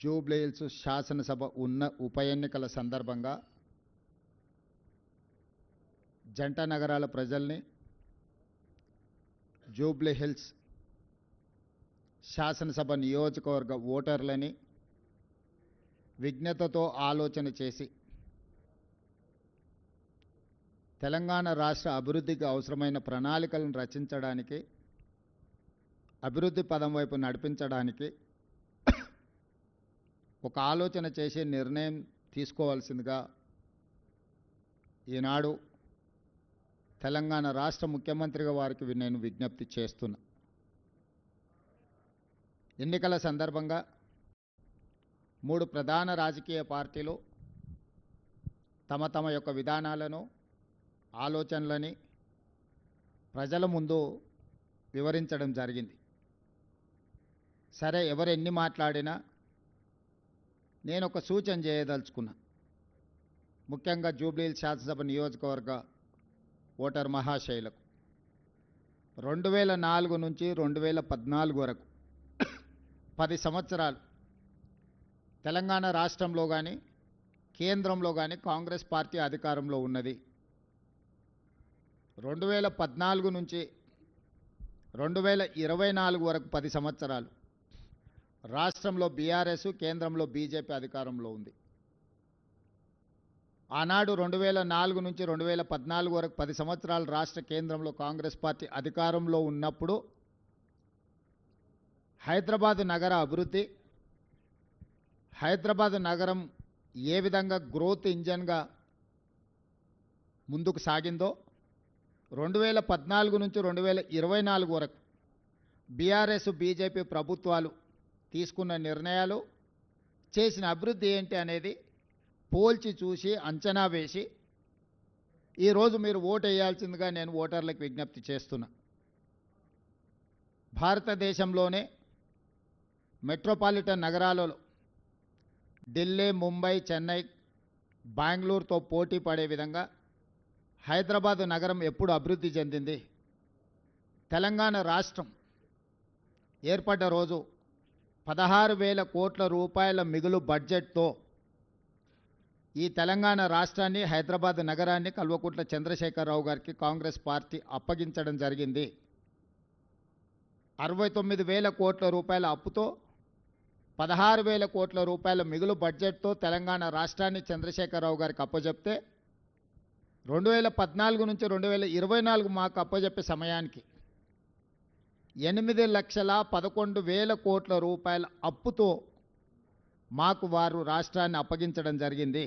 జూబ్లీహిల్స్ శాసనసభ ఉన్న ఉప ఎన్నికల సందర్భంగా జంట నగరాల ప్రజల్ని జూబ్లీహిల్స్ శాసనసభ నియోజకవర్గ ఓటర్లని విజ్ఞతతో ఆలోచన చేసి తెలంగాణ రాష్ట్ర అభివృద్ధికి అవసరమైన ప్రణాళికలను రచించడానికి అభివృద్ధి పదం వైపు నడిపించడానికి ఒక ఆలోచన చేసే నిర్ణయం తీసుకోవాల్సిందిగా ఈనాడు తెలంగాణ రాష్ట్ర ముఖ్యమంత్రిగా వారికి నేను విజ్ఞప్తి చేస్తున్నా. ఎన్నికల సందర్భంగా మూడు ప్రధాన రాజకీయ పార్టీలు తమ తమ యొక్క విధానాలను ఆలోచనలని ప్రజల ముందు వివరించడం జరిగింది. సరే ఎవరు ఎన్ని మాట్లాడినా నేను ఒక సూచన చేయదలుచుకున్నా. ముఖ్యంగా జూబ్లీల్ శాసనసభ నియోజకవర్గ ఓటర్ మహాశైలకు. రెండు వేల నాలుగు నుంచి రెండు వేల పద్నాలుగు వరకు పది సంవత్సరాలు తెలంగాణ రాష్ట్రంలో కానీ కేంద్రంలో కానీ కాంగ్రెస్ పార్టీ అధికారంలో ఉన్నది. రెండు వేల పద్నాలుగు నుంచి రెండు వేల ఇరవై నాలుగు వరకు పది సంవత్సరాలు రాష్ట్రంలో బీఆర్ఎస్ కేంద్రంలో బీజేపీ అధికారంలో ఉంది. ఆనాడు రెండు వేల నాలుగు నుంచి రెండు వేల పద్నాలుగు వరకు పది సంవత్సరాలు రాష్ట్ర కేంద్రంలో కాంగ్రెస్ పార్టీ అధికారంలో ఉన్నప్పుడు హైదరాబాద్ నగర అభివృద్ధి హైదరాబాద్ నగరం ఏ విధంగా గ్రోత్ ఇంజన్గా ముందుకు సాగిందో రెండు వేల పద్నాలుగు నుంచి రెండు వేల ఇరవై నాలుగు వరకు బీఆర్ఎస్ బీజేపీ ప్రభుత్వాలు తీసుకున్న నిర్ణయాలు చేసిన అభివృద్ధి ఏంటి అనేది పోల్చి చూసి అంచనా వేసి ఈరోజు మీరు ఓటు వేయాల్సిందిగా నేను ఓటర్లకు విజ్ఞప్తి చేస్తున్నా. భారతదేశంలోనే మెట్రోపాలిటన్ నగరాలలో ఢిల్లీ ముంబై చెన్నై బెంగళూరుతో పోటీ పడే విధంగా హైదరాబాద్ నగరం ఎప్పుడు అభివృద్ధి చెందింది? తెలంగాణ రాష్ట్రం ఏర్పడ్డ రోజు పదహారు వేల కోట్ల రూపాయల మిగులు బడ్జెట్తో ఈ తెలంగాణ రాష్ట్రాన్ని హైదరాబాద్ నగరాన్ని కల్వకుంట్ల చంద్రశేఖరరావు గారికి కాంగ్రెస్ పార్టీ అప్పగించడం జరిగింది. అరవై తొమ్మిది వేల కోట్ల రూపాయల అప్పుతో పదహారు వేల కోట్ల రూపాయల మిగులు బడ్జెట్తో తెలంగాణ రాష్ట్రాన్ని చంద్రశేఖరరావు గారికి అప్పజెప్తే రెండు వేల పద్నాలుగు నుంచి రెండు వేల ఇరవై నాలుగు మాకు అప్పజెప్పే సమయానికి ఎనిమిది లక్షల పదకొండు వేల కోట్ల రూపాయల అప్పుతో మాకు వారు రాష్ట్రాన్ని అప్పగించడం జరిగింది.